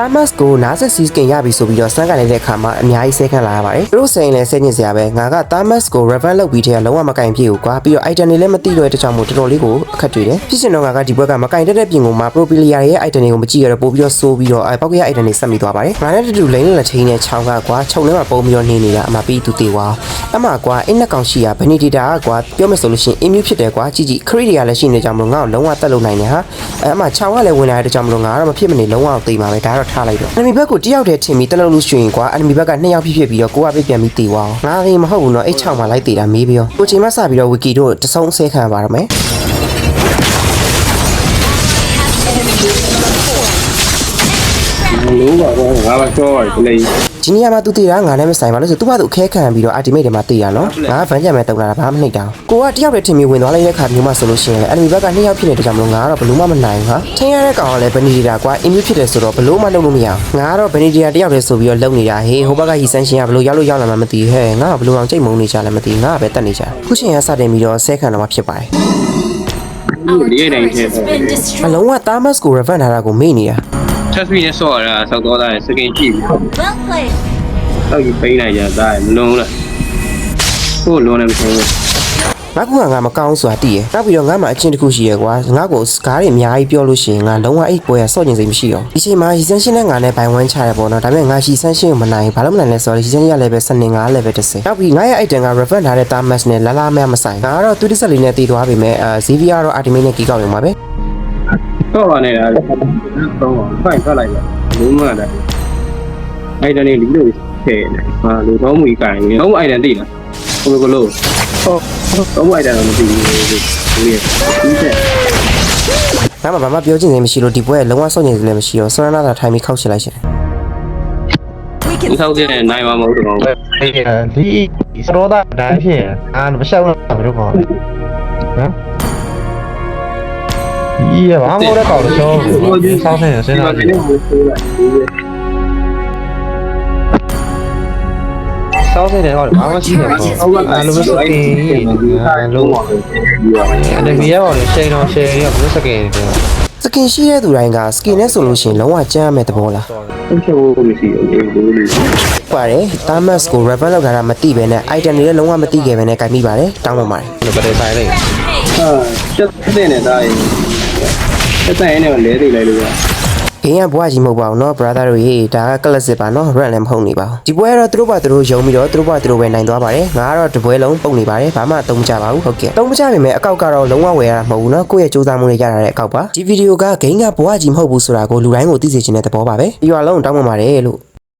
Thermos ကိုနားဆက်စီစကင်ရပြီဆိုပြီးတော့စမ်းကန်နေတဲ့အခါမှာအများကြီးဆဲခံလာရပါတယ်သူတို့စိန်လည်းဆဲညစ်စရာပဲငါက Thermos ကို revan လုပ်ပြီးတည်းကလုံးဝမကင်ပြည့်ဘူးကွာပြီးတော့ item တွေလည်းမသိတော့တဲ့တကြောင်မို့တော်တော်လေးကိုအခက်တွေ့တယ်ဖြစ်ရှင်တော့ငါကဒီဘက်ကမကင်တတ်တဲ့ပြင်ကိုမှာ Propelia ရဲ့ item တွေကိုမကြည့်ရတော့ပို့ပြီးတော့စိုးပြီးတော့အဲပောက်ကရ item တွေဆက်မိသွားပါတယ်ငါနဲ့တူတူလိမ့်လက်ချင်းနဲ့ချောင်းကကွာခြုံထဲမှာပုံပြီးတော့နေနေတာအမှပြီးသူတေဝါအမှကွာအင်းနှစ်ကောင်ရှိရ Benedicta ကကွာပြောမယ်ဆိုလို့ရှိရင် immune ဖြစ်တယ်ကွာကြည့်ကြည့်ခရစ်တွေကလည်းရှိနေကြမလို့ငါ့ကိုလုံးဝတက်လို့နိုင်တယ်ဟာအဲအမှချောင်းကလည်းဝင်လာတဲ့ကြောင်မလို့ငါကတော့မဖြစ်မနေလုံးဝသိမှာပဲဒါတော့ထားလိုက်တော့ enemy ဘက်ကိုတယောက်တည်းထင်ပြီးတက်လို့လို့ရှိရင်ကွာ enemy ဘက်ကနှစ်ယောက်ဖြစ်ဖြစ်ပြီးတော့ကိုကပြပြန်ပြီးတေဝါငါကြီးမဟုတ်ဘူးနော်အဲ့ချောင်းမှာလိုက်တေတာမေးပြီးတော့ကိုချိန်မစပြီးတော့ wiki တို့တဆုံးအစဲခံပါရမယ် လုံးပါတော့ငါမချောရတယ်ဒီလေးဒီနေရာမှာသူတေတာငါနဲ့မဆိုင်ပါလို့ဆိုသူ့ဘာသူအခဲခံပြီးတော့ ultimate တွေမှာတေရနော်ငါကဗန်ကြံမဲ့တုံတာဘာမှမနှိပ်တာကိုကတယောက်တည်းထင်ပြီးဝင်သွားလိုက်တဲ့ခါမျိုးမှဆိုလို့ရှိရင်လည်း enemy ဘက်ကနှစ်ယောက်ဖြစ်နေတဲ့ကြောင်မလို့ငါကတော့ဘလို့မှမနိုင်ဟာထင်းရတဲ့ကောင်ကလည်း benedicta ကွာ immune ဖြစ်တယ်ဆိုတော့ဘလို့မှလုပ်လို့မရအောင်ငါကတော့ benedicta တယောက်တည်းဆိုပြီးတော့လုံနေတာဟေးဟိုဘက်ကဟီဆန်ရှင်ကဘလို့ရောက်လို့ရောက်လာမှမသိဟဲ့ငါကဘလို့အောင်ကြိတ်မုံနေကြလည်းမသိငါကပဲတက်နေကြခုချိန်ကစတင်ပြီးတော့ဆဲခံတော့မှဖြစ်ပါတယ် Our ဒီနေ့တိုင်း turret ထဲ has been အ destroyed. လုံးက Thermos ကို revert ထားတာကိုမေ့နေတာ ချက်စပီနဲ့ဆော့ရတာဆောက်တော့တာစကင်ကြည့်ပြီး Well played. တော့ဒီပိန်းလိုက်ကြတာမလုံးလားကိုလုံးနေမဆုံးဘူးငါကငါမကောင်းဆိုတာတည်ရနောက်ပြီးတော့ငါမှအချင်းတစ်ခုရှိရကွာငါ့ကိုစကားတွေအများကြီးပြောလို့ရှိရင်ငါလုံးဝအိတ်ပွဲရဆော့ကျင်စိတ်မရှိတော့ဒီချိန်မှာရီဆန်ရှင်းနဲ့ငါနဲ့ဘိုင်ဝမ်းချရပေါ့နော်ဒါပေမဲ့ငါရီဆန်ရှင်းကိုမနိုင်ဘာလို့မနိုင်လဲဆိုတော့ရီဆန်ရှင်းရ level 7 9 level 10နောက်ပြီးငါရဲ့ item က revert ထားတဲ့ Thermos နဲ့လာလာမဲမဆိုင်ငါကတော့သူတစ်ဆက်လေးနဲ့တည်သွားပြီမဲ့အာ Xavier တော့ Ultimate နဲ့ကီကောက်ရုံပါပဲ တော့ပါနေတာတော့ဖိုင်ထွက်လိုက်တယ်လုံးမလာအဲ့တန်းလေးလူလို့ထဲနေဟာလူတော့မူကြီးကင်တော့အိုင်တန်သိလားဘယ်လိုလို့ဟုတ်တော့အိုင်တန်တော့မသိဘူးလူရဲ့ဒီတဲ့နားမှာဘာမှပြောချင်နေမရှိလို့ဒီပွဲလုံးဝစောင့်နေလည်းမရှိတော့ဆွမ်းနာတာထိုင်ပြီးခောက်ချလိုက်ရှင်ဒီဆောင်ကျနေနိုင်မှာမဟုတ်တော့ဘူး။ဒီစရောသားတိုင်းဖြစ်ရင်အာမရှောက်တော့ဘူးတော့။ဟမ် 啊？咦，俺我这搞的小，上身身上去，上身的搞的，俺我心里头，俺那不是给，俺路，俺那边搞的身上身也不是给的。 စကင်ရှိတဲ့သူတိုင်းကစကင်နဲ့ဆိုလို့ရှိရင်လုံးဝကြမ်းရမယ့်သဘောလား ဟုတ်ချေဖို့မရှိဘူးဒီလိုလေး ပါတယ် Thermos ကို refer လောက်ထားတာမသိပဲနဲ့ item တွေလည်းလုံးဝမသိခဲ့ပဲနဲ့ကြိုက်မိပါတယ်တောင်းပန်ပါတယ် 那不得塞嘞？ ဟာချက်တဲ့နေတာရင် တက်တဲ့နေလဲသိလိုက်လို့ရ ဂိမ်းကဘွားကြီးမဟုတ်ပါဘူးเนาะ brother တို့ရေဒါက classic ပါเนาะ run လည်းမဟုတ်နေပါဘူးဒီပွဲကတော့သူတို့ဘာသူတို့ယုံပြီးတော့သူတို့ဘာသူတို့ပဲနိုင်သွားပါတယ်ငါကတော့ဒီပွဲလုံးပုံနေပါတယ်ဘာမှအသုံးမချပါဘူးဟုတ်ကဲ့သုံးမချပေမဲ့အကောက်ကတော့လုံးဝဝယ်ရတာမဟုတ်ဘူးเนาะကိုယ့်ရဲ့စူးစမ်းမှုတွေရတာတဲ့အကောက်ပါဒီဗီဒီယိုကဂိမ်းကဘွားကြီးမဟုတ်ဘူးဆိုတာကိုလူတိုင်းကိုသိစေချင်တဲ့သဘောပါပဲပြီးတော့လုံးတောင်းပန်ပါတယ်လို့